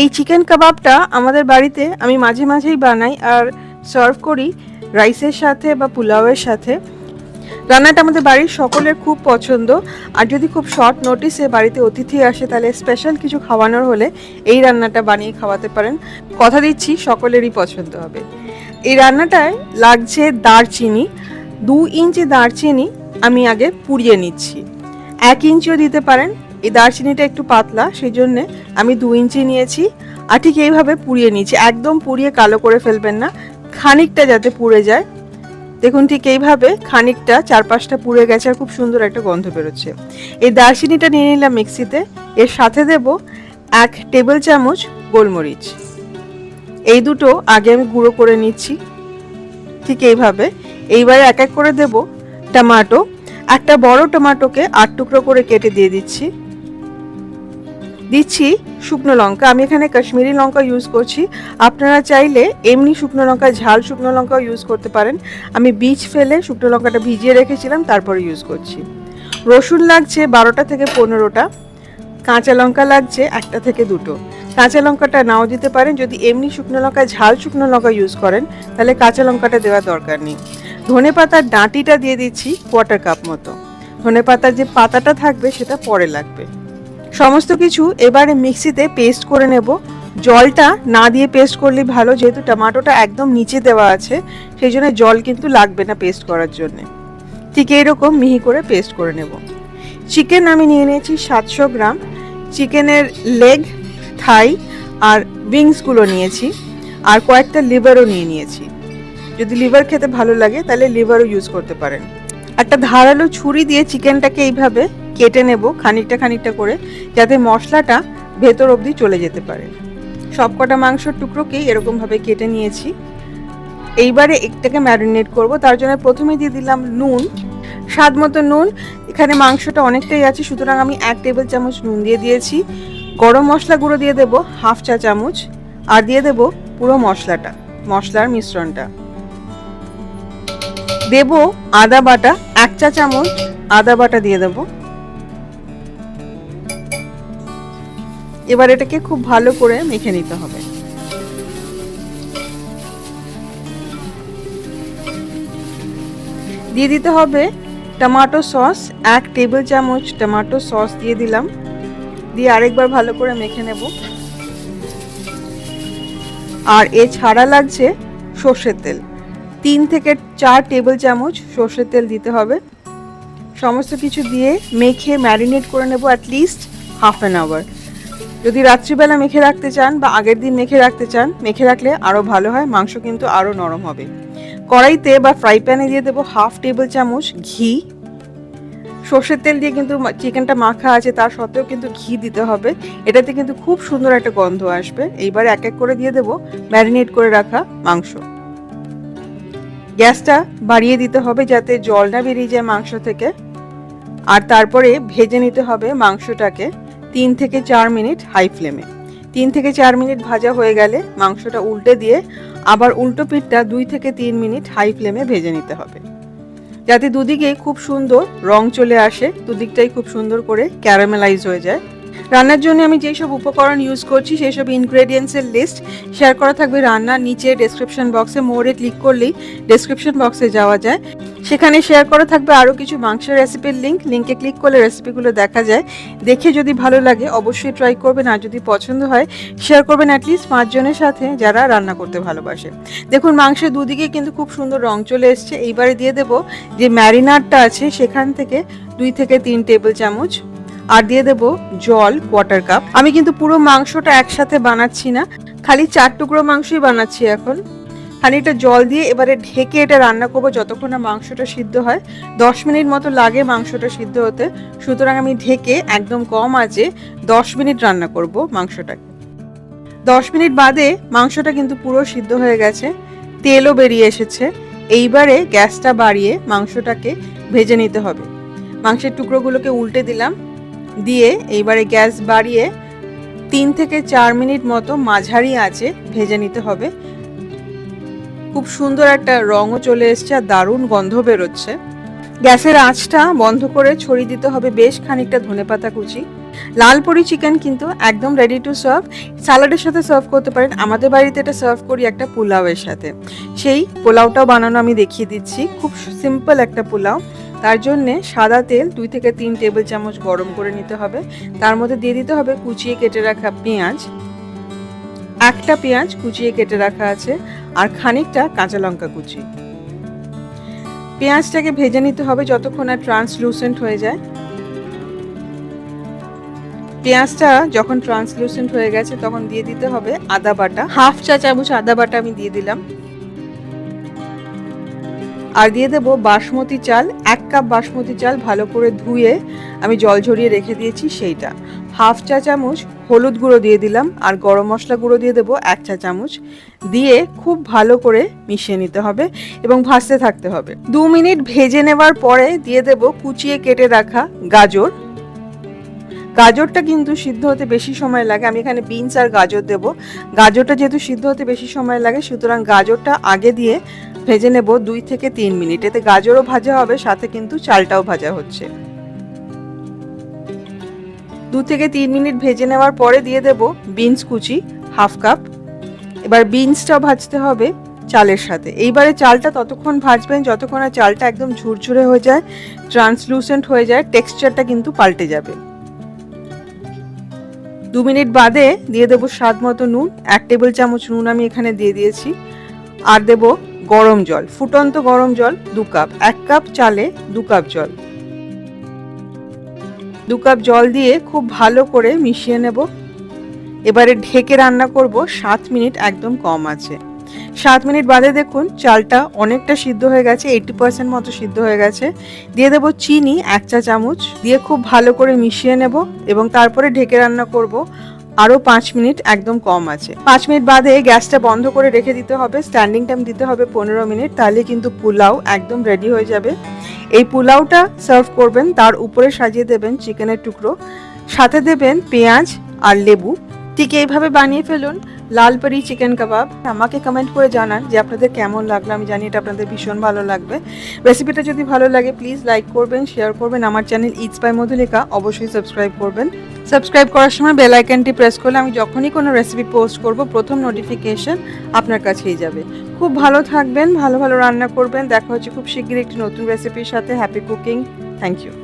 এই চিকেন কাবাবটা আমাদের বাড়িতে আমি মাঝে মাঝেই বানাই আর সার্ভ করি রাইসের সাথে বা পোলাওয়ের সাথে। রান্নাটা আমাদের বাড়ির সকলের খুব পছন্দ। আর যদি খুব শর্ট নোটিসে বাড়িতে অতিথি আসে, তাহলে স্পেশাল কিছু খাওয়ানোর হলে এই রান্নাটা বানিয়ে খাওয়াতে পারেন। কথা দিচ্ছি, সকলেরই পছন্দ হবে। এই রান্নাটায় লাগছে দারচিনি। দু ইঞ্চি দারচিনি আমি আগে পুড়িয়ে নিচ্ছি। এক ইঞ্চিও দিতে পারেন এই দারচিনিটা একটু পাতলা সেই জন্যে আমি দু ইঞ্চি নিয়েছি আর ঠিক এইভাবে পুড়িয়ে নিয়েছি। একদম পুড়িয়ে কালো করে ফেলবেন না, খানিকটা যাতে পুড়ে যায়। দেখুন ঠিক এইভাবে খানিকটা চারপাশটা পুড়ে গেছে আর খুব সুন্দর একটা গন্ধ বেরোচ্ছে। এই দারচিনিটা নিয়ে নিলাম মিক্সিতে। এর সাথে দেব এক টেবিল চামচ গোলমরিচ। এই দুটো আগে আমি গুঁড়ো করে নিচ্ছি। ঠিক এইভাবে। এইবারে এক এক করে দেব টমাটো। একটা বড় টমাটোকে আট টুকরো করে কেটে দিয়ে দিচ্ছি। দিচ্ছি শুকনো লঙ্কা। আমি এখানে কাশ্মীরি লঙ্কা ইউজ করছি। আপনারা চাইলে এমনি শুকনো লঙ্কা, ঝাল শুকনো লঙ্কাও ইউজ করতে পারেন। আমি বীজ ফেলে শুকনো লঙ্কাটা ভিজিয়ে রেখেছিলাম, তারপরে ইউজ করছি। রসুন লাগছে বারোটা থেকে পনেরোটা। কাঁচা লঙ্কা লাগছে একটা থেকে দুটো। কাঁচা লঙ্কাটা নাও দিতে পারেন। যদি এমনি শুকনো লঙ্কা, ঝাল শুকনো লঙ্কা ইউজ করেন, তাহলে কাঁচা লঙ্কাটা দেওয়ার দরকার নেই। ধনে পাতার ডাঁটিটা দিয়ে দিচ্ছি কোয়ার্টার কাপ মতো। ধনে পাতার যে পাতাটা থাকবে, সেটা পরে লাগবে। সমস্ত কিছু এবারে মিক্সিতে পেস্ট করে নেব। জলটা না দিয়ে পেস্ট করলে ভালো, যেহেতু টমাটোটা একদম নিচে দেওয়া আছে, সেই জন্য জল কিন্তু লাগবে না পেস্ট করার জন্য। ঠিক এইরকম মিহি করে পেস্ট করে নেব। চিকেন আমি নিয়ে নিয়েছি সাতশো গ্রাম। চিকেনের লেগ, থাই আর উইংসগুলো নিয়েছি আর কয়েকটা লিভারও নিয়ে নিয়েছি। যদি লিভার খেতে ভালো লাগে তাহলে লিভারও ইউজ করতে পারেন। একটা ধারালো ছুরি দিয়ে চিকেনটাকে এইভাবে কেটে নেব খানিকটা খানিকটা করে যাতে মশলাটা ভেতর অবধি চলে যেতে পারে। সবকটা মাংসর টুকরোকেই এরকমভাবে কেটে নিয়েছি। এইবারে একটাকে ম্যারিনেট করব, তার জন্য প্রথমে দিয়ে দিলাম নুন, স্বাদ মতো নুন। এখানে মাংসটা অনেকটাই আছে, সুতরাং আমি এক টেবিল চামচ নুন দিয়ে দিয়েছি। গরম মশলা গুঁড়ো দিয়ে দেবো হাফ চা চামচ, আর দিয়ে দেবো পুরো মশলাটা, মশলার মিশ্রণটা। দেব আদা বাটা, এক চা চামচ আদা বাটা দিয়ে দেব। এবার এটাকে খুব ভালো করে মেখে নিতে হবে। দিয়ে দিতে হবে টমেটো সস, এক টেবিল চামচ টমেটো সস দিয়ে দিলাম। দিয়ে আরেকবার ভালো করে মেখে নেব। আর এছাড়া লাগছে সর্ষের তেল। তিন থেকে চার টেবিল চামচ সর্ষের তেল দিতে হবে। সমস্ত কিছু দিয়ে মেখে ম্যারিনেট করে নেব অ্যাটলিস্ট হাফ অ্যান আওয়ার যদি রাত্রিবেলা মেখে রাখতে চান বা আগের দিন মেখে রাখতে চান, মেখে রাখলে আরও ভালো হয়, মাংস কিন্তু আরও নরম হবে। কড়াইতে বা ফ্রাই প্যানে দিয়ে দেবো হাফ টেবিল চামচ ঘি। সর্ষের তেল দিয়ে কিন্তু চিকেনটা মাখা আছে, তার সত্ত্বেও কিন্তু ঘি দিতে হবে। এটাতে কিন্তু খুব সুন্দর একটা গন্ধ আসবে। এইবার এক এক করে দিয়ে দেবো ম্যারিনেট করে রাখা মাংস। গ্যাসটা বাড়িয়ে দিতে হবে যাতে জল না বেরিয়ে যায় মাংস থেকে। আর তারপরে ভেজে নিতে হবে মাংসটাকে। তিন থেকে চার মিনিট হাই ফ্লেমে। তিন থেকে চার মিনিট ভাজা হয়ে গেলে মাংসটা উল্টে দিয়ে আবার উল্টো পিঠটা দুই থেকে তিন মিনিট হাই ফ্লেমে ভেজে নিতে হবে। যাতে দুদিকে খুব সুন্দর রং চলে আসে, দুদিকটাই খুব সুন্দর করে ক্যারামেলাইজ হয়ে যায়। রান্নার জন্য আমি যেই সব উপকরণ ইউজ করছি সেই সব ইনগ্রেডিয়েন্টসের লিস্ট শেয়ার করা থাকবে রান্নার নিচে ডেসক্রিপশন বক্সে মোড়ে ক্লিক করলেই ডেসক্রিপশন বক্সে যাওয়া যায়। সেখানে শেয়ার করা থাকবে আরও কিছু মাংসের রেসিপির লিঙ্ক লিঙ্কে ক্লিক করলে রেসিপিগুলো দেখা যায়। দেখে যদি ভালো লাগে, অবশ্যই ট্রাই করবেন। আর যদি পছন্দ হয় শেয়ার করবেন অ্যাটলিস্ট পাঁচজনের সাথে যারা রান্না করতে ভালোবাসে। দেখুন, মাংসের দুদিকে কিন্তু খুব সুন্দর রং চলে এসছে। এইবারে দিয়ে দেবো যে ম্যারিনারটা আছে সেখান থেকে দুই থেকে তিন টেবিল চামচ। আর দিয়ে দেবো জল কোয়ার্টার কাপ আমি কিন্তু পুরো মাংসটা একসাথে বানাচ্ছি না। খালি চার টুকরো মাংসই বানাচ্ছি এখন। খানিকটা জল দিয়ে এবারে ঢেকে এটা রান্না করব যতক্ষণ না মাংসটা সিদ্ধ হয়। দশ মিনিট মতো লাগে মাংসটা সিদ্ধ হতে। সুতরাং আমি ঢেকে একদম কম আছে দশ মিনিট রান্না করব মাংসটাকে। দশ মিনিট বাদে মাংসটা কিন্তু পুরো সিদ্ধ হয়ে গেছে। তেলও বেরিয়ে এসেছে। এইবারে গ্যাসটা বাড়িয়ে মাংসটাকে ভেজে নিতে হবে। মাংসের টুকরোগুলোকে উল্টে দিলাম। দিয়ে এইবারে গ্যাস বাড়িয়ে তিন থেকে চার মিনিট মতো মাঝারি আছে ভেজে নিতে হবে। খুব সুন্দর একটা রঙও চলে এসছে আর দারুণ গন্ধ বেরোচ্ছে। গ্যাসের আঁচটা বন্ধ করে ছড়িয়ে দিতে হবে বেশ খানিকটা ধনেপাতা কুচি। লাল পরি চিকেন কিন্তু একদম রেডি টু সার্ভ স্যালাডের সাথে সার্ভ করতে পারেন। আমাদের বাড়িতে এটা সার্ভ করি একটা পোলাওয়ের সাথে। সেই পোলাওটাও বানানো আমি দেখিয়ে দিচ্ছি। খুব সিম্পল একটা পোলাও। তার জন্যে সাদা তেল দুই থেকে তিন টেবিল চামচ গরম করে নিতে হবে। তার মধ্যে দিয়ে দিতে হবে কুচিয়ে কেটে রাখা পেঁয়াজ। একটা পেঁয়াজ কুচিয়ে কেটে রাখা আছে। আর খানিকটা কাঁচা লঙ্কা কুচি। পেঁয়াজটাকে ভেজে নিতে হবে যতক্ষণ না ট্রান্সলুসেন্ট হয়ে যায়। পেঁয়াজটা যখন ট্রান্সলুসেন্ট হয়ে গেছে তখন দিয়ে দিতে হবে আদা বাটা। হাফ চা চামচ আদা বাটা আমি দিয়ে দিলাম। আর দিয়ে দেব বাসমতি চাল, এক কাপ বাসমতি চাল ভালো করে ধুয়ে আমি জল ঝরিয়ে রেখে দিয়েছি সেইটা। হাফ চা চামচ হলুদ গুঁড়ো দিয়ে দিলাম আর গরম মশলা গুঁড়ো দিয়ে দেবো এক চা চামচ। দিয়ে খুব ভালো করে মিশিয়ে নিতে হবে এবং ভাজতে থাকতে হবে। দু মিনিট ভেজে নেওয়ার পরে দিয়ে দেব কুচিয়ে কেটে রাখা গাজর। গাজরটা কিন্তু সিদ্ধ হতে বেশি সময় লাগে। আমি এখানে বিনস আর গাজর দেব। গাজরটা যেহেতু সিদ্ধ হতে বেশি সময় লাগে, সুতরাং গাজরটা আগে দিয়ে ভেজে নেব দুই থেকে তিন মিনিট। এতে গাজরও ভাজা হবে, সাথে কিন্তু চালটাও ভাজা হচ্ছে। দু থেকে তিন মিনিট ভেজে নেওয়ার পরে দিয়ে দেব বিনস কুচি, হাফ কাপ। এবার বিনসটাও ভাজতে হবে চালের সাথে। এইবারে চালটা ততক্ষণ ভাজবেন, যতক্ষণ না চালটা একদম ঝুরঝুরে হয়ে যায়, ট্রান্সলুসেন্ট হয়ে যায়, টেক্সচারটা কিন্তু পাল্টে যাবে। দু মিনিট বাদে দিয়ে দেবো স্বাদ মতো নুন। এক টেবিল চামচ নুন আমি এখানে দিয়ে দিয়েছি। আর দেব গরম জল, ফুটন্ত গরম জল দু কাপ। এক কাপ চালে দু কাপ জল। দু কাপ জল দিয়ে খুব ভালো করে মিশিয়ে নেব। এবারে ঢেকে রান্না করব, সাত মিনিট একদম কম আছে। সাত মিনিট বাদে দেখুন, চালটা অনেকটা সিদ্ধ হয়ে গেছে এইটি পার্সেন্ট মতো সিদ্ধ হয়ে গেছে। দিয়ে দেবো চিনি, এক চা চামচ। দিয়ে খুব ভালো করে মিশিয়ে নেব এবং তারপরে ঢেকে রান্না করব। আরও পাঁচ মিনিট একদম কম আছে। পাঁচ মিনিট বাদে গ্যাসটা বন্ধ করে রেখে দিতে হবে। স্ট্যান্ডিং টাইম দিতে হবে পনেরো মিনিট, তাহলে কিন্তু পোলাও একদম রেডি হয়ে যাবে। এই পোলাওটা সার্ভ করবেন, তার উপরে সাজিয়ে দেবেন চিকেনের টুকরো। সাথে দেবেন পেঁয়াজ আর লেবু। ঠিক এইভাবে বানিয়ে ফেলুন। লাল পরি চিকেন কাবাব। আমাকে কমেন্ট করে জানান যে আপনাদের কেমন লাগল, আমি জানি এটা আপনাদের ভীষণ ভালো লাগবে। রেসিপিটা যদি ভালো লাগে প্লিজ লাইক করবেন শেয়ার করবেন। আমার চ্যানেল ইটস বাই মধুলিকা অবশ্যই সাবস্ক্রাইব করবেন। সাবস্ক্রাইব করার সময় বেল আইকনটি প্রেস করলে আমি যখনই কোনো রেসিপি পোস্ট করব, প্রথম নোটিফিকেশন আপনার কাছেই যাবে। খুব ভালো থাকবেন, ভালো ভালো রান্না করবেন। দেখা হচ্ছে খুব শিগগিরই একটি নতুন রেসিপির সাথে। Happy cooking thank you